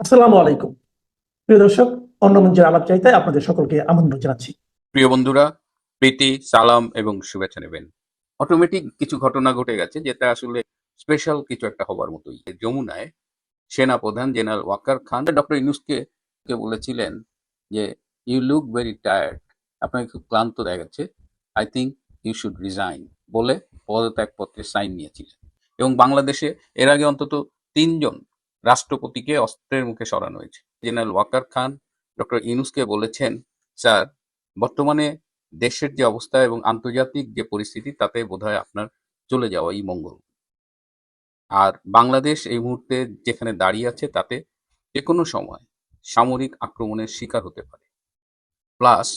আসসালামু আলাইকুম। প্রিয় দর্শক, অন্য মঞ্চের আলাপ চাইতে আপনাদের সকলকে আমন্ত্রণ জানাচ্ছি। প্রিয় বন্ধুরা, প্রীতি, সালাম এবং শুভেচ্ছা নেবেন। অটোমেটিক কিছু ঘটনা ঘটে গেছে যেটা আসলে স্পেশাল কিছু একটা হবার মতোই। যমুনায় সেনা প্রধান জেনারেল ওয়াকার খান, ডক্টর ইউনুসকে বলেছিলেন যে ইউ লুক ভেরি টায়ার্ড আপনাকে খুব ক্লান্ত যাচ্ছে I think you should resign বলে পদত্যাগপত্রে সাইন নিয়েছিলেন। এবং বাংলাদেশে এর আগে অন্তত তিনজন রাষ্ট্রপতিকে অস্ত্রের মুখে সরানো হয়েছে। জেনারেল ওয়াকার খান, ডক্টর ইউনুসকে বলেছেন, স্যার, বর্তমানে দেশের যে অবস্থা এবং আন্তর্জাতিক যে পরিস্থিতি, তাতে বোধহয় আপনার চলে যাওয়াই মঙ্গল। আর বাংলাদেশ এই মুহূর্তে যেখানে দাঁড়িয়ে আছে, তাতে যে কোনো সময় সামরিক আক্রমণের শিকার হতে পারে। প্লাস,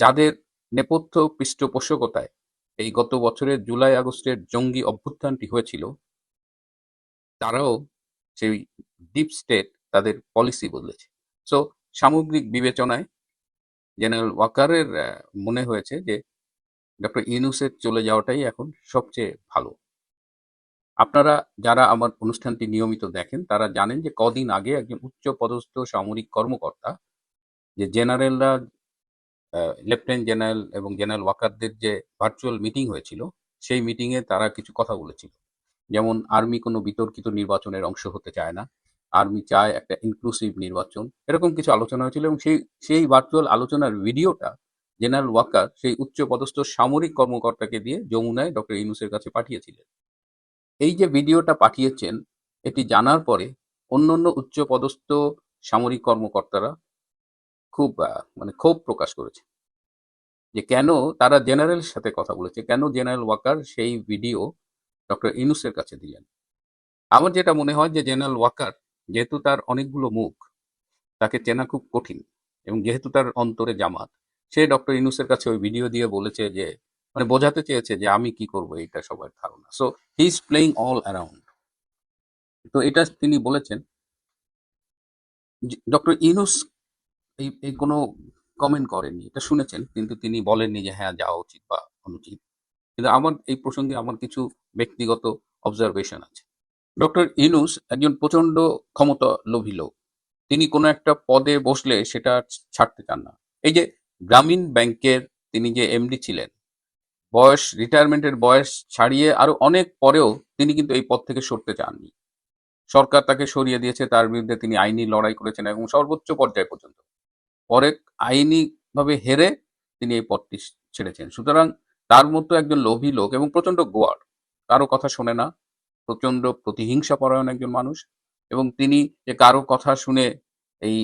যাদের নেপথ্য পৃষ্ঠপোষকতায় এই গত বছরের জুলাই আগস্টের জঙ্গি অভ্যুত্থানটি হয়েছিল, তারাও সেই ডিপ স্টেট তাদের পলিসি বদলেছে। সো সামগ্রিক বিবেচনায় জেনারেল ওয়াকারের মনে হয়েছে যে ডক্টর ইউনুসের চলে যাওয়াটাই এখন সবচেয়ে ভালো। আপনারা যারা আমার অনুষ্ঠানটি নিয়মিত দেখেন, তারা জানেন যে কদিন আগে একজন উচ্চ পদস্থ সামরিক কর্মকর্তা, যে জেনারেলরা লেফটেন্যান্ট জেনারেল এবং জেনারেল ওয়াকারদের যে ভার্চুয়াল মিটিং হয়েছিল, সেই মিটিংয়ে তারা কিছু কথা বলেছিল। যেমন আর্মি কোনো বিতর্কিত নির্বাচনের অংশ হতে চায় না। আর্মি চায় একটা ইনক্লুসিভ নির্বাচন। এরকম কিছু আলোচনা হয়েছিল এবং সেই সেই ভার্চুয়াল আলোচনার ভিডিওটা জেনারেল ওয়াকার সেই উচ্চ পদস্থ সামরিক কর্মকর্তাকে দিয়ে যমুনায় ডক্টর ইউনুসের কাছে পাঠিয়েছিলেন। এই যে ভিডিওটা পাঠিয়েছেন, এটি জানার পরে অন্যান্য উচ্চ পদস্থ সামরিক কর্মকর্তারা খুব মানে ক্ষোভ প্রকাশ করেছে। যে কেন তারা জেনারেলের সাথে কথা বলেছে, কেন জেনারেল ওয়াকার সেই ভিডিও ডক্টর ইনুসের কাছে দিলেন। আমার যেটা মনে হয় যে জেনারেল ওয়াকার যেহেতু তার অনেকগুলো মুখ, তাকে চেনা খুব কঠিন এবং যেহেতু তার অন্তরে জামাত, সে ডক্টর ইনুসের কাছে ওই ভিডিও দিয়ে বলেছে যে মানে বোঝাতে চেয়েছে যে আমি কি করব এটা সবার ধারণা। So he is playing all around তো এটা তিনি বলেছেন। ডক্টর ইনুস এই কোনো কমেন্ট করেননি, এটা শুনেছেন, কিন্তু তিনি বলেননি যে হ্যাঁ যাওয়া উচিত বা অনুচিত। কিন্তু আমার এই প্রসঙ্গে আমার কিছু ব্যক্তিগত অবজারভেশন আছে। ডক্টর ইনুস একজন প্রচণ্ড ক্ষমতা লোভী লোক। তিনি কোনো একটা পদে বসলে সেটা ছাড়তে চান না। এই যে গ্রামীণ ব্যাংকের তিনি যে এমডি ছিলেন, বয়স রিটায়ারমেন্টের বয়স ছাড়িয়ে আরও অনেক পরেও তিনি কিন্তু এই পদ থেকে সরতে চাননি। সরকার তাকে সরিয়ে দিয়েছে, তার বিরুদ্ধে তিনি আইনি লড়াই করেছেন এবং সর্বোচ্চ পর্যায় পর্যন্ত। পরে আইনি ভাবে হেরে তিনি এই পদটি ছেড়েছেন। সুতরাং তার মতো একজন লোভী লোক এবং প্রচণ্ড গোয়ার। কারও কথা শোনে না প্রচণ্ড প্রতিহিংসা পরায়ণ একজন মানুষ এবং তিনি যে কারও কথা শুনে এই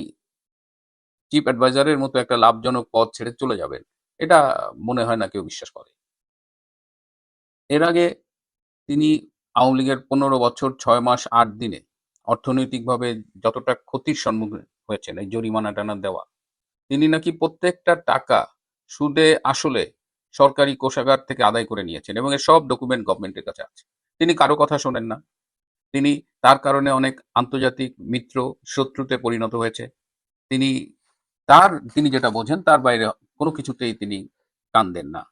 চিফ অ্যাডভাইজারের মতো একটা লাভজনক পদ ছেড়ে চলে যাবেন, এটা মনে হয় না কেউ বিশ্বাস করে। এর আগে তিনি আওয়ামী লীগের পনেরো বছর ছয় মাস আট দিনে অর্থনৈতিকভাবে যতটা ক্ষতির সম্মুখীন হয়েছেন, এই জরিমানা টানা দেওয়া, তিনি নাকি প্রত্যেকটা টাকা সুদে আসলে সরকারি কোষাগার থেকে আদায় করে নিয়েছেন এবং এর সব ডকুমেন্ট গভর্নমেন্টের কাছে আছে। তিনি কারও কথা শোনেন না। তিনি তার কারণে অনেক আন্তর্জাতিক মিত্র শত্রুতে পরিণত হয়েছে। তিনি তার, তিনি যেটা বোঝেন তার বাইরে কোনো কিছুতেই তিনি কান দেন না।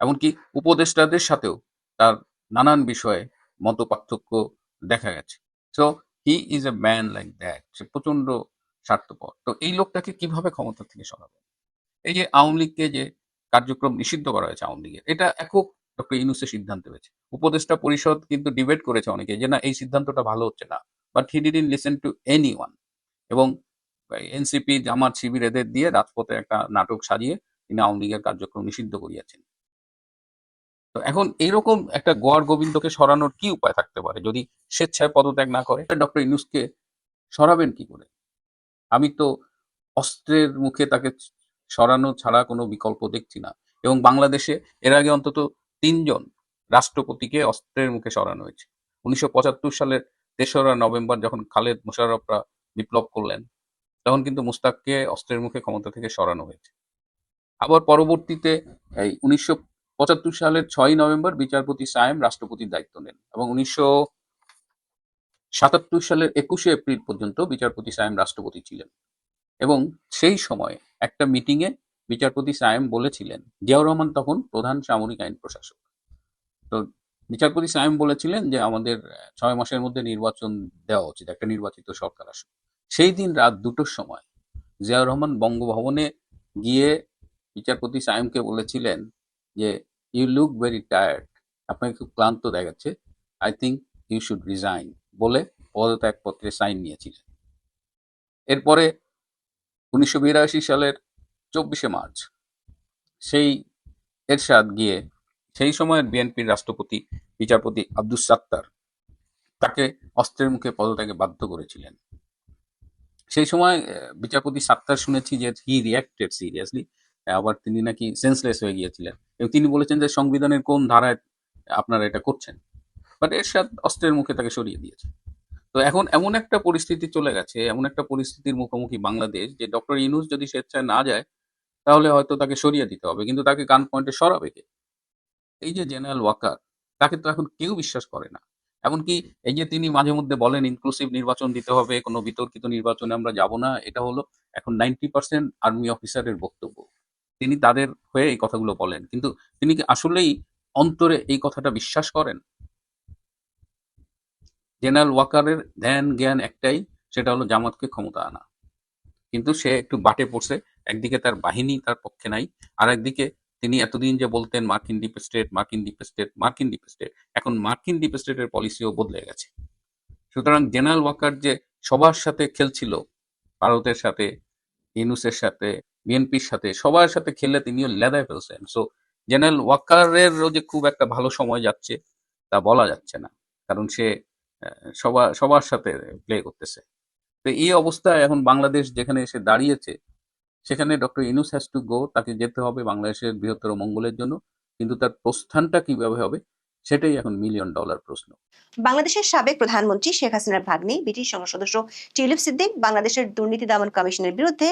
এমনকি উপদেষ্টাদের সাথেও তার নানান বিষয়ে মত পার্থক্য দেখা গেছে। So he is a man like that সে প্রচণ্ড স্বার্থপর। তো এই লোকটাকে কীভাবে ক্ষমতা থেকে সরাবেন? এই যে আওয়ামী লীগকে যে কার্যক্রম নিষিদ্ধ করা হয়েছে আওয়ামী লীগের। এটা একক ডক্টর ইউনুসের সিদ্ধান্ত হয়েছে। উপদেষ্টা পরিষদ কিন্তু ডিবেট করেছে অনেকে যে না, এই সিদ্ধান্তটা ভালো হচ্ছে না। But he didn't listen to anyone এবং এনসিপি জামাত, শিবির এদের দিয়ে রাজপথে একটা নাটক সাজিয়ে তিনি আওয়ামী লীগের কার্যক্রম নিষিদ্ধ করিয়াছেন। তো এখন এইরকম একটা গোয়ার গোবিন্দকে সরানোর কি উপায় থাকতে পারে? যদি স্বেচ্ছায় পদত্যাগ না করে ডক্টর ইউনুসকে সরাবেন কি করে? আমি তো অস্ত্রের মুখে তাকে সরানো ছাড়া কোনো বিকল্প দেখছি না। এবং বাংলাদেশে এর আগে অন্তত তিনজন রাষ্ট্রপতিকে অস্ত্রের মুখে সরানো হয়েছে। উনিশশো পঁচাত্তর সালের তেসরা নভেম্বর যখন খালেদ মোশাররফরা বিপ্লব করলেন, তখন কিন্তু মুস্তাককে অস্ত্রের মুখে ক্ষমতা থেকে সরানো হয়েছে। আবার পরবর্তীতে এই উনিশশো পঁচাত্তর সালের ছয় নভেম্বর বিচারপতি সায়েম রাষ্ট্রপতির দায়িত্ব নেন এবং উনিশশো সাতাত্তর সালের একুশে এপ্রিল পর্যন্ত বিচারপতি সায়েম রাষ্ট্রপতি ছিলেন। এবং সেই সময় একটা মিটিংয়ে বিচারপতি সায়েম বলেছিলেন, জিয়াউর রহমান তখন প্রধান সামরিক আইন প্রশাসক। তো বিচারপতি সায়েম বলেছিলেন যে আমাদের ছয় মাসের মধ্যে নির্বাচন দেওয়া উচিত, একটা নির্বাচিত সরকার আসুক। সেই দিন রাত দুটোর সময় জিয়াউর রহমান বঙ্গভবনে গিয়ে বিচারপতি সায়েমকে বলেছিলেন যে ইউ লুক ভেরি টায়ার্ড আপনাকে খুব ক্লান্ত দেখাচ্ছে I think you should resign বলে পদত্যাগপত্রে সাইন নিয়েছিলেন। এরপরে উনিশশো বিরাশি সালের চব্বিশে মার্চ। সেই এরশাদ গিয়ে সেই সময়ের বিএনপির রাষ্ট্রপতি, বিচারপতি আব্দুস সাত্তার তাকে অস্ত্রের মুখে পদত্যাগে বাধ্য করেছিলেন। সেই সময় বিচারপতি সাত্তার শুনেছি যে হি রিয়াক্টেড সিরিয়াসলি আবার তিনি নাকি সেন্সলেস হয়ে গিয়েছিলেন। এবং তিনি বলেছেন যে সংবিধানের কোন ধারায় আপনারা এটা করছেন। বাট এরশাদ অস্ত্রের মুখে তাকে সরিয়ে দিয়েছে। তো এখন এমন একটা পরিস্থিতি চলে গেছে, এমন একটা পরিস্থিতির মুখোমুখি বাংলাদেশ যে ডক্টর ইনুস যদি স্বেচ্ছায় না যায়, তাহলে হয়তো তাকে সরিয়ে দিতে হবে, কিন্তু তাকে গান পয়েন্টে সরাবে কে? এই যে জেনারেল ওয়াকার, তাকে তো এখন কেউ বিশ্বাস করে না। এমনকি এই যে তিনি মাঝে মধ্যে বলেন ইনক্লুসিভ নির্বাচন দিতে হবে, কোনো বিতর্কিত নির্বাচনে আমরা যাব না। এটা হলো এখন নাইনটি পার্সেন্ট আর্মি অফিসারের বক্তব্য। তিনি তাদের হয়ে এই কথাগুলো বলেন, কিন্তু তিনি কি আসলেই অন্তরে এই কথাটা বিশ্বাস করেন? জেনারেল ওয়াকারের ধ্যান, জ্ঞান একটাই, সেটা হলো জামাতকে ক্ষমতা আনা। কিন্তু সে একটু বাটে পড়ছে, একদিকে তার বাহিনী তার পক্ষে নাই আর একদিকে তিনি এতদিন যে বলতেন মার্কিন ডিপ স্টেট, মার্কিন ডিপ স্টেট, মার্কিন ডিপ স্টেট, এখন মার্কিন ডিপ স্টেটের পলিসিও বদলে গেছে। সুতরাং জেনারেল ওয়াকার যে সবার সাথে খেলছিল, ভারতের সাথে ইনুসের সাথে, বিএনপির সাথে, সবার সাথে খেলে তিনিও লেদায় ফেলছেন। সো জেনারেল ওয়াকারেরও যে খুব একটা ভালো সময় যাচ্ছে, তা বলা যাচ্ছে না। কারণ সে সবার সবার সাথে প্লে করতেছে। তো এই অবস্থায় এখন বাংলাদেশ যেখানে এসে দাঁড়িয়েছে, সেখানে doctor Yunus has to go তাকে যেতে হবে বাংলাদেশের বৃহত্তর মঙ্গলের জন্য। কিন্তু তার প্রস্থানটা কীভাবে হবে সেটাই এখন মিলিয়ন ডলার প্রশ্ন। বাংলাদেশের সাবেক প্রধানমন্ত্রী শেখ হাসিনার ভাগ্নি, ব্রিটিশ সংসদ সদস্য টিউলিপ সিদ্দিক বাংলাদেশের দুর্নীতি দমন কমিশনের বিরুদ্ধে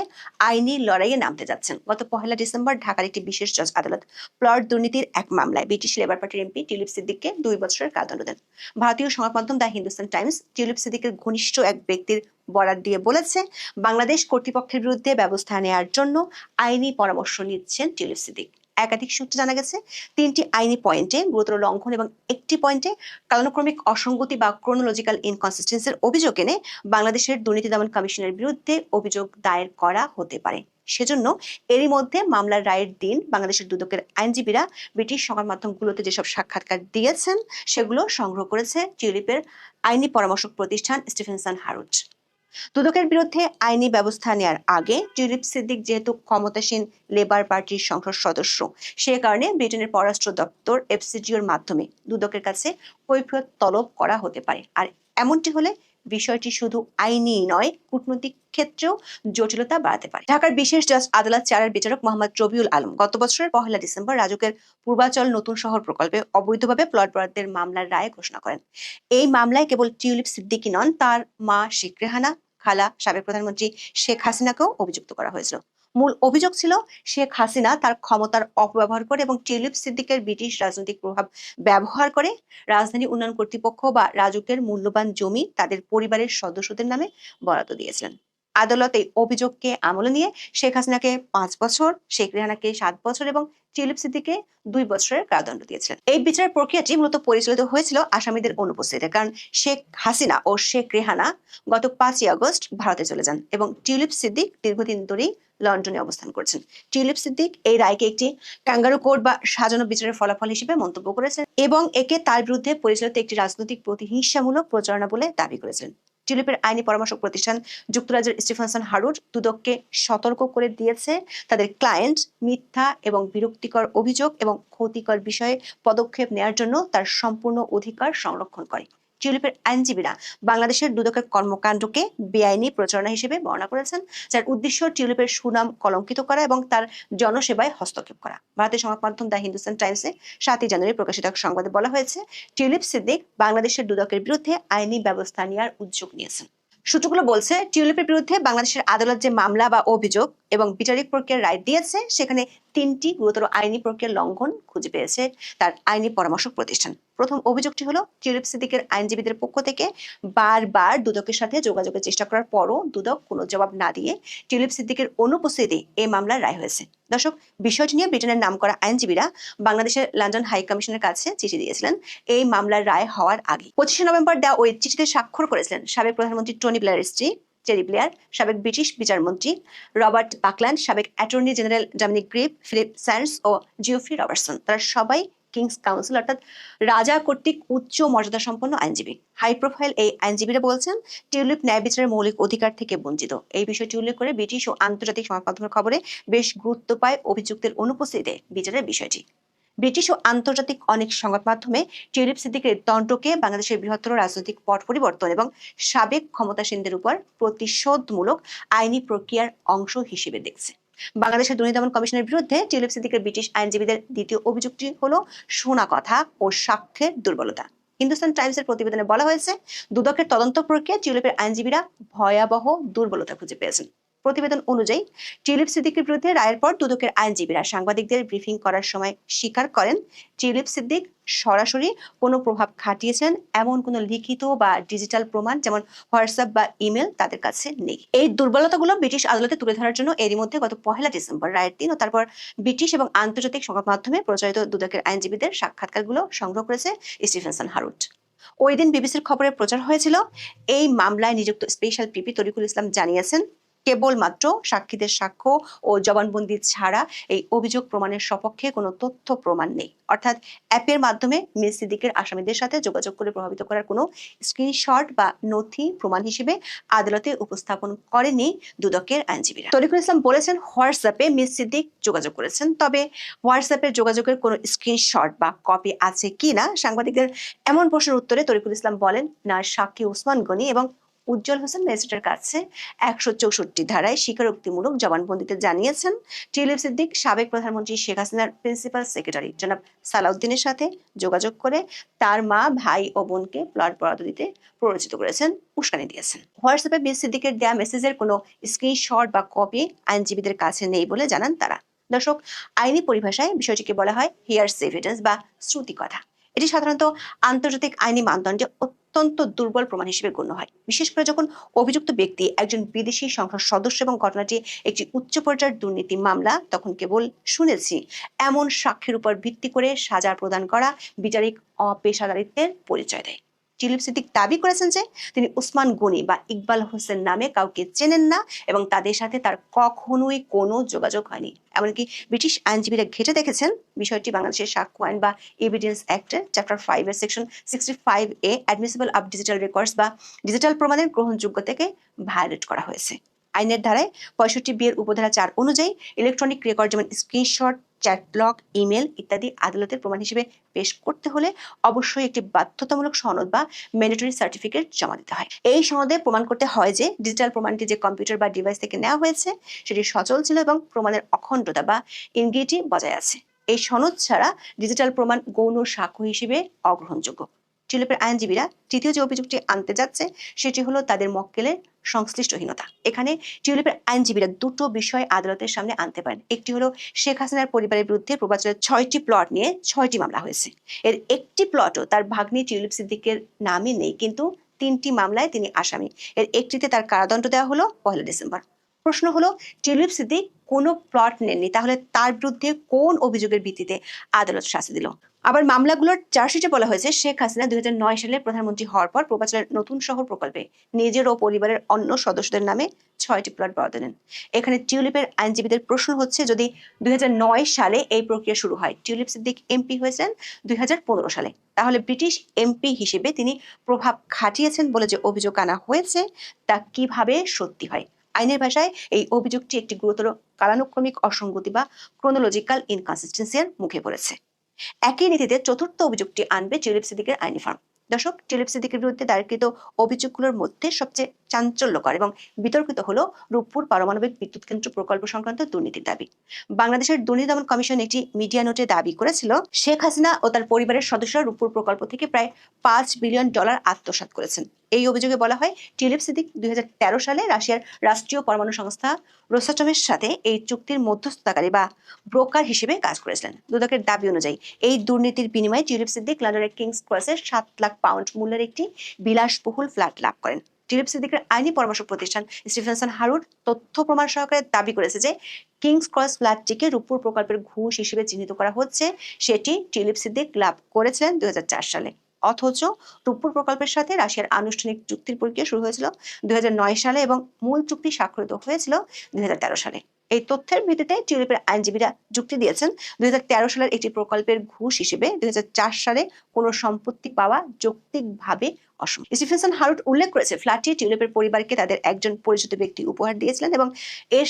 আইনি লড়াইয়ে নামতে যাচ্ছেন। গত পহেলা ডিসেম্বর ঢাকার একটি বিশেষ জজ আদালত প্লট দুর্নীতির এক মামলায় ব্রিটিশ লেবার পার্টির এমপি টিউলিপ সিদ্দিককে দুই বছরের কারাদণ্ড দেন। ভারতীয় সংবাদ মাধ্যম দ্য হিন্দুস্তান টাইমস টিউলিপ সিদ্দিকের ঘনিষ্ঠ এক ব্যক্তির বরাত দিয়ে বলেছে, বাংলাদেশ কর্তৃপক্ষের বিরুদ্ধে ব্যবস্থা নেওয়ার জন্য আইনি পরামর্শ নিচ্ছেন টিউলিপ সিদ্দিক। একাধিক সূত্রে জানা গেছে, তিনটি আইনি পয়েন্টে গুরুতর লঙ্ঘন এবং একটি পয়েন্টে কালানুক্রমিক অসঙ্গতি বা ক্রোনোলজিক্যাল ইনকনসিস্টেন্সির অভিযোগ এনে বাংলাদেশের দুর্নীতি দমন কমিশনের বিরুদ্ধে অভিযোগ দায়ের করা হতে পারে। সেজন্য এরই মধ্যে মামলার রায়ের দিন বাংলাদেশের দুদকের আইনজীবীরা ব্রিটিশ সংবাদ মাধ্যমগুলোতে যেসব সাক্ষাৎকার দিয়েছেন, সেগুলো সংগ্রহ করেছে টিউলিপের আইনি পরামর্শক প্রতিষ্ঠান স্টিফেনসন হারুট দুদকের বিরুদ্ধে আইনি ব্যবস্থা নেওয়ার আগে টিউলিপ সিদ্দিক যেহেতু ক্ষমতাসীন লেবার পার্টির সংসদ সদস্য, সে কারণে ব্রিটেনের পররাষ্ট্র দপ্তর এফসিজিওর মাধ্যমে দুদকের কাছে কৈফিয়ত তলব করা হতে পারে। আর এমনটি হলে বিষয়টি শুধু আইনি নয়, কূটনৈতিক ক্ষেত্রেও জটিলতা বাড়াতে পারে। ঢাকার বিশেষ জাজ আদালত চারের বিচারক মোহাম্মদ রবিউল আলম গত বছরের পহেলা ডিসেম্বর রাজকের পূর্বাচল নতুন শহর প্রকল্পে অবৈধভাবে প্লট বরাদ্দের মামলার রায় ঘোষণা করেন। এই মামলায় কেবল টিউলিপ সিদ্দিকি নন, তার মা শিখ রেহানা, খালা সাবেক প্রধানমন্ত্রী শেখ হাসিনাকেও অভিযুক্ত করা হয়েছিল। মূল অভিযোগ ছিল শেখ হাসিনা তার ক্ষমতার অপব্যবহার করে এবং টিউলিপ সিদ্দিকের ব্রিটিশ রাজনৈতিক প্রভাব ব্যবহার করে রাজধানী উন্নয়ন কর্তৃপক্ষ বা রাজকের মূল্যবান জমি তাদের পরিবারের সদস্যদের নামে বরাদ্দ দিয়েছিলেন। আদালত এই অভিযোগকে আমলে নিয়ে শেখ হাসিনাকে পাঁচ বছর, শেখ রেহানাকে সাত বছর এবং টিউলিপ সিদ্দিকে দুই বছরের কারাদণ্ড দিয়েছিলেন। এই বিচার প্রক্রিয়াটি মূলত পরিচালিত হয়েছিল আসামিদের অনুপস্থিতিতে, কারণ শেখ হাসিনা ও শেখ রেহানা গত পাঁচই আগস্ট ভারতে চলে যান এবং টিউলিপ সিদ্দিক দীর্ঘদিন ধরেই লন্ডনে অবস্থান করছেন। টিউলিপ সিদ্দিক এই রায়কে একটি ক্যাঙ্গারু কোর্ট বা সাজানো বিচারের ফলাফল হিসেবে মন্তব্য করেছেন এবং একে তার বিরুদ্ধে পরিচালিত একটি রাজনৈতিক প্রতিহিংসামূলক প্রচারণা বলে দাবি করেছিলেন টিউলিপের আইনি পরামর্শক প্রতিষ্ঠান যুক্তরাজ্যের স্টিফেনসন হারুর দুদককে সতর্ক করে দিয়েছে। তাদের ক্লায়েন্ট মিথ্যা এবং বিরক্তিকর অভিযোগ এবং ক্ষতিকর বিষয়ে পদক্ষেপ নেয়ার জন্য তার সম্পূর্ণ অধিকার সংরক্ষণ করে। টিউলিপের আইনজীবীরা বাংলাদেশের দুদকের কর্মকাণ্ডকে বেআইনি প্রচারণা হিসেবে বর্ণনা করেছেন, যার উদ্দেশ্য টিউলিপের সুনাম কলঙ্কিত করা এবং তার জনসেবায় হস্তক্ষেপ করা। ভারতের সংবাদ মাধ্যম দ্য হিন্দুস্তান টাইমসে সাতই জানুয়ারি প্রকাশিত এক সংবাদে বলা হয়েছে, টিউলিপ সিদ্দিক বাংলাদেশের দুদকের বিরুদ্ধে আইনি ব্যবস্থা নেওয়ার উদ্যোগ নিয়েছেন। সূত্রগুলো বলছে, টিউলিপের বিরুদ্ধে বাংলাদেশের আদালত যে মামলা বা অভিযোগ এবং বিচারিক প্রক্রিয়ার রায় দিয়েছে, সেখানে তিনটি গুরুতর আইনি প্রক্রিয়ার লঙ্ঘন খুঁজে পেয়েছে তার আইনি পরামর্শক প্রতিষ্ঠান। প্রথম অভিযোগটি হলো, টিউলিপ সিদ্দিকের আইনজীবীদের পক্ষ থেকে বারবার দুদকের সাথে যোগাযোগের চেষ্টা করার পরও দুদক কোনো জবাব না দিয়ে টিউলিপ সিদ্দিকের অনুপস্থিতি এই মামলার রায় হয়েছে। দর্শক, বিষয়টি নিয়ে ব্রিটেনের নাম করা আইনজীবীরা বাংলাদেশের লন্ডন হাই কমিশনের কাছে চিঠি দিয়েছিলেন। এই মামলার রায় হওয়ার আগে পঁচিশে নভেম্বর দেওয়া ওই চিঠিতে স্বাক্ষর করেছিলেন সাবেক প্রধানমন্ত্রী টনি ব্লেয়ারের স্ত্রী টেরি ব্লেয়ার সাবেক ব্রিটিশ বিচারমন্ত্রী রবার্ট বাকল্যান্ড, সাবেক attorney general Dominic Grieve Philippe Sands ও জিওফ্রি রবার্টসন। তারা সবাই কিংস কাউন্সিল, অর্থাৎ রাজা কর্তৃক উচ্চ মর্যাদা সম্পন্ন আইনজীবী। হাই প্রোফাইল এই আইনজীবীরা বলছেন, টিউলিপ ন্যায় বিচারের মৌলিক অধিকার থেকে বঞ্চিত। এই বিষয়টি উল্লেখ করে ব্রিটিশ ও আন্তর্জাতিক সংবাদ মাধ্যমের খবরে বেশ গুরুত্ব পায় অভিযুক্তের অনুপস্থিতিতে বিচারের বিষয়টি। ব্রিটিশ ও আন্তর্জাতিক অনেক সংবাদ মাধ্যমে টিউলিপ সিদ্দিকের দণ্ডকে বাংলাদেশের বৃহত্তর রাজনৈতিক পট পরিবর্তন এবং সাবেক ক্ষমতাসীনদের উপর প্রতিশোধমূলক আইনি প্রক্রিয়ার অংশ হিসেবে দেখছে। বাংলাদেশের দুর্নীতি দমন কমিশনের বিরুদ্ধে টিউলিপ সিদ্দিকের ব্রিটিশ আইনজীবীদের দ্বিতীয় অভিযোগটি হলো শোনা কথা ও সাক্ষ্যের দুর্বলতা। হিন্দুস্তান টাইমসের প্রতিবেদনে বলা হয়েছে, দুদকের তদন্ত প্রক্রিয়া টিউলিপের আইনজীবীরা ভয়াবহ দুর্বলতা খুঁজে পেয়েছেন। প্রতিবেদন অনুযায়ী টিউলিপ সিদ্দিকের বিরুদ্ধে রায়ের পর দুদকের আইনজীবীরা সাংবাদিকদের ব্রিফিং করার সময় স্বীকার করেন, টিউলিপ সিদ্দিক সরাসরি কোনো প্রভাব খাটিয়েছেন, এমন কোনো লিখিত বা ডিজিটাল প্রমাণ যেমন হোয়াটসঅ্যাপ বা ইমেল তাদের কাছে নেই। এই দুর্বলতাগুলো ব্রিটিশ আদালতে তুলে ধরার জন্য এরই মধ্যে গত পহেলা ডিসেম্বর রায়ের দিন ও তারপর ব্রিটিশ এবং আন্তর্জাতিক সংবাদ মাধ্যমে প্রচারিত দুদকের আইনজীবীদের সাক্ষাৎকারগুলো সংগ্রহ করেছে স্টিফেনসন হারুট। ওই দিন বিবিসির খবরে প্রচার হয়েছিল, এই মামলায় নিযুক্ত স্পেশাল পিপি তরিকুল ইসলাম জানিয়েছেন কেবলমাত্র সাক্ষীদের সাক্ষ্য ও জবানবন্দি ছাড়া এই অভিযোগ প্রমাণের সপক্ষে কোনো তথ্য প্রমাণ নেই। অর্থাৎ অ্যাপের মাধ্যমে মিস সিদ্দিকের আসামিদের সাথে যোগাযোগ করে প্রভাবিত করার কোনো স্ক্রিনশট বা নথি প্রমাণ হিসেবে আদালতে উপস্থাপন করেনি দুদকের আইনজীবীরা। তরিকুল ইসলাম বলেছেন, হোয়াটসঅ্যাপে মিস সিদ্দিক যোগাযোগ করেছেন, তবে হোয়াটসঅ্যাপের যোগাযোগের কোনো স্ক্রিনশট বা কপি আছে কি না সাংবাদিকদের এমন প্রশ্নের উত্তরে তরিকুল ইসলাম বলেন, না, সাক্ষী ওসমান গনি এবং উজ্জ্বল হোসেন ম্যাজিস্ট্রেটের কাছে একশো চৌষট্টি ধারায় স্বীকারোক্তিমূলক জবানবন্দিতে জানিয়েছেন টিউলিপ সিদ্দিক সাবেক প্রধানমন্ত্রী শেখ হাসিনার প্রিন্সিপাল সেক্রেটারি। জনাব সালাউদ্দিনের সাথে যোগাযোগ করে তার মা, ভাই ও বোনকে প্লট বরাদ্দ দিতে প্ররোচিত করেছেন, উস্কানি দিয়েছেন। হোয়াটসঅ্যাপে বিএস সিদ্দিকের দেয়া মেসেজের কোনো স্ক্রিনশট বা কপি আইনজীবীদের কাছে নেই বলে জানান তারা। দর্শক, আইনি পরিভাষায় বিষয়টিকে বলা হয় হিয়ার্স এভিডেন্স বা শ্রুতি কথা। এটি সাধারণত আন্তর্জাতিক আইনি মানদণ্ডে অত্যন্ত দুর্বল প্রমাণ হিসেবে গণ্য হয়। বিশেষ করে যখন অভিযুক্ত ব্যক্তি একজন বিদেশি সংসদ সদস্য এবং ঘটনাটি একটি উচ্চ পর্যায়ের দুর্নীতি মামলা, তখন কেবল শুনেছি, এমন সাক্ষীর উপর ভিত্তি করে সাজা প্রদান করা বিচারিক অপেশাদারিত্বের পরিচয় দেয়। টিলিপ সিদ্দিক দাবি করেছেন যে তিনি উসমান গনি বা ইকবাল হোসেন নামে কাউকে চেনেন না এবং তাদের সাথে তার কখনোই কোনো যোগাযোগ হয়নি। এমনকি ব্রিটিশ আইনজীবীরা ঘেটে দেখেছেন বিষয়টি বাংলাদেশের সাক্ষ্য আইন বা এভিডেন্স অ্যাক্টের চ্যাপ্টার ফাইভের section sixty five A admissible of digital records বা ডিজিটাল প্রমাণের গ্রহণযোগ্য থেকে ভায়োলেট করা হয়েছে। আইনের ধারায় পঁয়ষট্টি বিয়ের উপধারা চার অনুযায়ী ইলেকট্রনিক রেকর্ড যেমন স্ক্রিনশট চ্যাটলগ ইমেল ইত্যাদি আদালতের প্রমাণ হিসেবে পেশ করতে হলে অবশ্যই একটি বাধ্যতামূলক সনদ বা ম্যান্ডেটরি সার্টিফিকেট জমা দিতে হয়। এই সনদে প্রমাণ করতে হয় যে ডিজিটাল প্রমাণটি যে কম্পিউটার বা ডিভাইস থেকে নেওয়া হয়েছে, সেটি সচল ছিল এবং প্রমাণের অখণ্ডতা বা ইনগ্রিটি বজায় আছে। এই সনদ ছাড়া ডিজিটাল প্রমাণ গৌণ সাক্ষ্য হিসেবে অগ্রহণযোগ্য। টিউলিপের আইনজীবীরা তৃতীয় যে অভিযোগটি আনতে যাচ্ছে, সেটি হলো তাদের মক্কেলের সংশ্লিষ্টহীনতা। এখানে টিউলিপের আইনজীবীরা দুটো বিষয় আদালতের সামনে আনতে পারেন। একটি হলো শেখ হাসিনার পরিবারের বিরুদ্ধে প্রবাচনের ছয়টি প্লট নিয়ে ছয়টি মামলা হয়েছে। এর একটি প্লটও তার ভাগ্নি টিউলিপ সিদ্দিকের নামে নেই, কিন্তু তিনটি মামলায় তিনি আসামি। এর একটিতে তার কারাদণ্ড দেওয়া হলো পহেলা ডিসেম্বর। প্রশ্ন হলো, টিউলিপ সিদ্দিক কোনো প্লট নেননি, তাহলে তার বিরুদ্ধে কোন অভিযোগের ভিত্তিতে আদালত শাস্তি দিল? আবার মামলাগুলোর চার্জশিটে বলা হয়েছে, শেখ হাসিনা দুই হাজার নয় সালে প্রধানমন্ত্রী হওয়ার পর প্রবাচনের নতুন শহর প্রকল্পে নিজের ও পরিবারের অন্য সদস্যদের নামে ছয়টি প্লট বরাদ্দ দেন। এখানে টিউলিপের আইনজীবীদের প্রশ্ন হচ্ছে, যদি দুই হাজার নয় সালে এই প্রক্রিয়া শুরু হয়, টিউলিপ সিদ্দিক এমপি হয়েছেন দুই হাজার পনেরো সালে। তাহলে ব্রিটিশ এমপি হিসেবে তিনি প্রভাব খাটিয়েছেন বলে যে অভিযোগ আনা হয়েছে, তা কীভাবে সত্যি হয়? আইনের ভাষায় এই অভিযোগটি একটি গুরুতর কালানুক্রমিক অসঙ্গতি বা ক্রোনোলজিক্যাল ইনকনসিস্টেন্সির মুখে পড়েছে। একই নীতিতে চতুর্থ অভিযোগটি আনবে টিউলিপ সিদ্দিকের আইনি ফার্ম। দর্শক টিউলিপ সিদ্দিকের বিরুদ্ধে দায়েরকৃত অভিযোগগুলোর মধ্যে সবচেয়ে চাঞ্চল্যকর এবং বিতর্কিত হলো রূপপুর পারমাণবিক বিদ্যুৎ কেন্দ্র প্রকল্প সংক্রান্ত দুর্নীতির দাবি। বাংলাদেশের দুর্নীতি দমন কমিশন একটি মিডিয়া নোটে দাবি করেছিল, শেখ হাসিনা ও তার পরিবারের সদস্যরা রূপপুর প্রকল্প থেকে প্রায় পাঁচ বিলিয়ন ডলার আত্মসাৎ করেছেন। এই অভিযোগে বলা হয় টিউলিপ সিদ্দিক দুই হাজার তেরো সালে রাশিয়ার রাষ্ট্রীয় পরমাণু সংস্থা রোসাটমের সাথে এই চুক্তির মধ্যস্থতাকারী বা ব্রোকার হিসেবে কাজ করেছিলেন। দুদকের দাবি অনুযায়ী, এই দুর্নীতির বিনিময়ে টিলিপ সিদ্দিক লন্ডনের কিংস ক্রসের সাত লাখ পাউন্ড মূল্যের একটি বিলাসবহুল ফ্ল্যাট লাভ করেন। টিলিপ সিদ্দিকের আইনি পরামর্শ প্রতিষ্ঠান স্টিফেনসন হারুর তথ্য প্রমাণ সহকারে দাবি করেছে যে, কিংস ক্রস ফ্ল্যাটটিকে রূপপুর প্রকল্পের ঘুষ হিসেবে চিহ্নিত করা হচ্ছে। সেটি টিলিপ সিদ্দিক লাভ করেছিলেন দুই হাজার চার সালে। অথচ রূপপুর প্রকল্পের সাথে রাশিয়ার আনুষ্ঠানিক চুক্তির প্রক্রিয়া শুরু হয়েছিল দুই হাজার নয় সালে এবং মূল চুক্তি স্বাক্ষরিত হয়েছিল দুই সালে। এই তথ্যের ভিত্তিতে টিউলিপের আইনজীবীরা যুক্তি দিয়েছেন, দুই হাজার তেরো সালের একটি প্রকল্পের ঘুষ হিসেবে দুই হাজার চার সালে কোনো সম্পত্তি পাওয়া যৌক্তিকভাবে অসম্ভব স্টিফেনসন হারুট উল্লেখ করেছে, ফ্ল্যাটটি টিউলিপের পরিবারকে তাদের একজন পরিচিত ব্যক্তি উপহার দিয়েছিলেন এবং এর